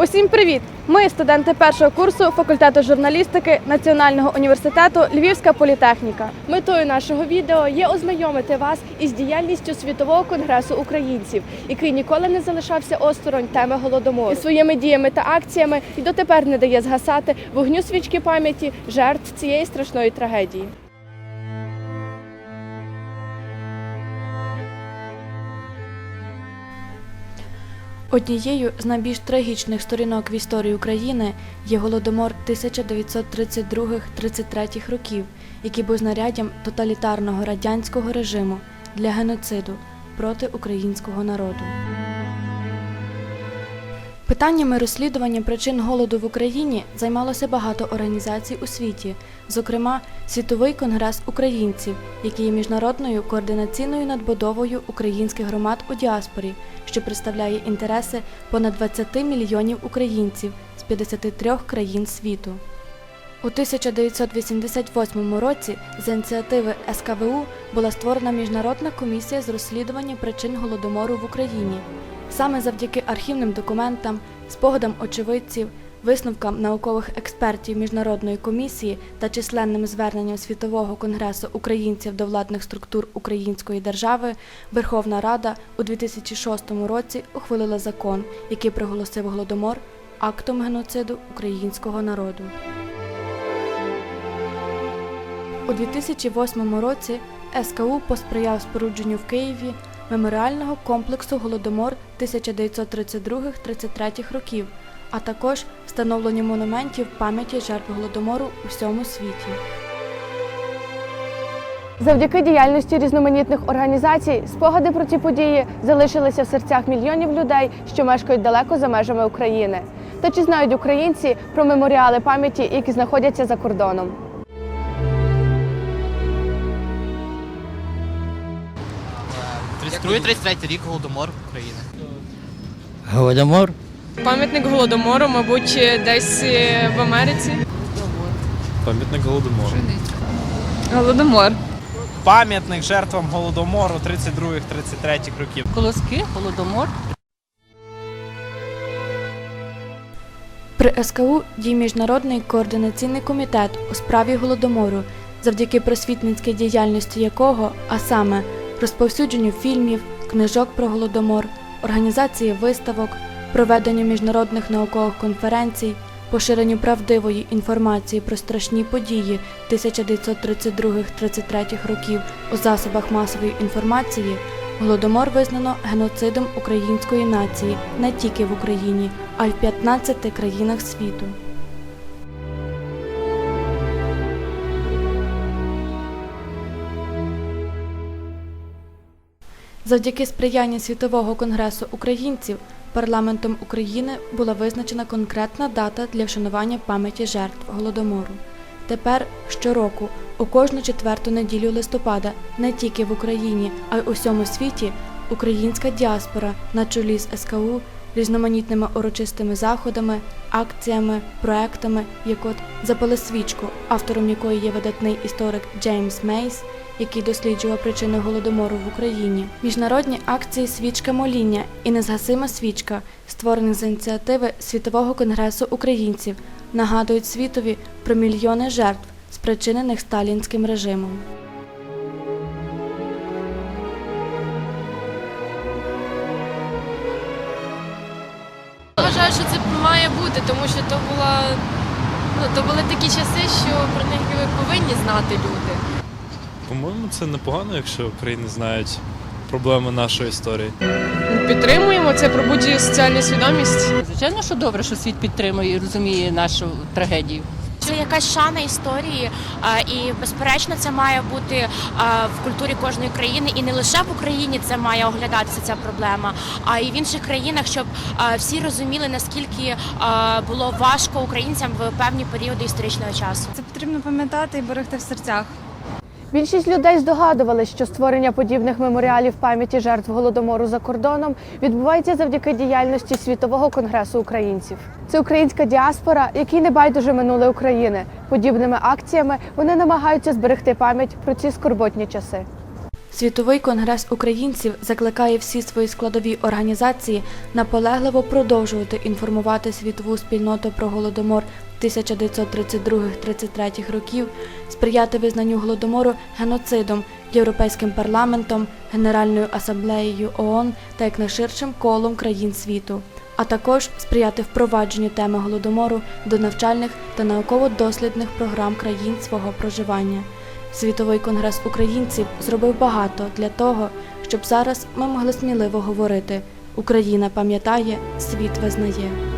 Усім привіт! Ми студенти першого курсу факультету журналістики Національного університету Львівська політехніка. Метою нашого відео є ознайомити вас із діяльністю світового конгресу українців, який ніколи не залишався осторонь теми голодомору. І своїми діями та акціями і дотепер не дає згасати вогню свічки пам'яті жертв цієї страшної трагедії. Однією з найбільш трагічних сторінок в історії України є голодомор 1932-33 років, який був знаряддям тоталітарного радянського режиму для геноциду проти українського народу. Питаннями розслідування причин голоду в Україні займалося багато організацій у світі, зокрема Світовий конгрес українців, який є міжнародною координаційною надбудовою українських громад у діаспорі, що представляє інтереси понад 20 мільйонів українців з 53 країн світу. У 1988 році за ініціативи СКВУ була створена міжнародна комісія з розслідування причин голодомору в Україні. Саме завдяки архівним документам, спогадам очевидців, висновкам наукових експертів міжнародної комісії та численним зверненням Світового конгресу українців до владних структур Української держави, Верховна Рада у 2006 році ухвалила закон, який проголосив голодомор актом геноциду українського народу. У 2008 році СКУ посприяв спорудженню в Києві меморіального комплексу Голодомор 1932-33 років, а також встановленню монументів пам'яті жертв голодомору у всьому світі. Завдяки діяльності різноманітних організацій спогади про ці події залишилися в серцях мільйонів людей, що мешкають далеко за межами України. Та чи знають українці про меморіали пам'яті, які знаходяться за кордоном? Другий 33 рік голодомор України. Голодомор? Пам'ятник голодомору, мабуть, десь е, в Америці. Пам'ятник голодомору. Голодомор. пам'ятник жертвам голодомору 32-33 років. Колоски, голодомор. При СКУ діє міжнародний координаційний комітет у справі голодомору, завдяки просвітницькій діяльності якого, а саме розповсюдженню фільмів, книжок про голодомор, організації виставок, проведенню міжнародних наукових конференцій, поширенню правдивої інформації про страшні події 1932-33 років у засобах масової інформації. Голодомор визнано геноцидом української нації не тільки в Україні, а й в 15 країнах світу. Завдяки сприянню Світового конгресу українців парламентом України була визначена конкретна дата для вшанування пам'яті жертв голодомору. Тепер щороку, у кожну четверту неділю листопада, не тільки в Україні, а й у всьому світі, українська діаспора на чолі з СКУ різноманітними урочистими заходами, акціями, проектами, як от запали свічку, автором якої є видатний історик Джеймс Мейс, який досліджував причини голодомору в Україні. Міжнародні акції Свічка моління і незгасима свічка, створені з ініціативи Світового конгресу українців, нагадують світові про мільйони жертв, спричинених сталінським режимом. Вважаю, що це має бути, тому що то була ну то були такі часи, що про них повинні знати люди. По-моєму, це непогано, якщо України знають проблеми нашої історії. Підтримуємо це пробуджує соціальну свідомість. Звичайно, що добре, що світ підтримує і розуміє нашу трагедію. Це якась шана історії, і безперечно, це має бути в культурі кожної країни, і не лише в Україні це має оглядатися ця проблема, а й в інших країнах, щоб всі розуміли наскільки було важко українцям в певні періоди історичного часу. Це потрібно пам'ятати і берегти в серцях. Більшість людей здогадувалися, що створення подібних меморіалів пам'яті жертв голодомору за кордоном відбувається завдяки діяльності Світового конгресу українців. Це українська діаспора, якій не байдуже минуле України. Подібними акціями вони намагаються зберегти пам'ять про ці скорботні часи. Світовий конгрес українців закликає всі свої складові організації наполегливо продовжувати інформувати світову спільноту про голодомор 1932-33 років, сприяти визнанню голодомору геноцидом Європейським парламентом, Генеральною асамблеєю ООН та як найширшим колом країн світу, а також сприяти впровадженню теми голодомору до навчальних та науково-дослідних програм країн свого проживання. Світовий конгрес українців зробив багато для того, щоб зараз ми могли сміливо говорити: Україна пам'ятає, світ визнає.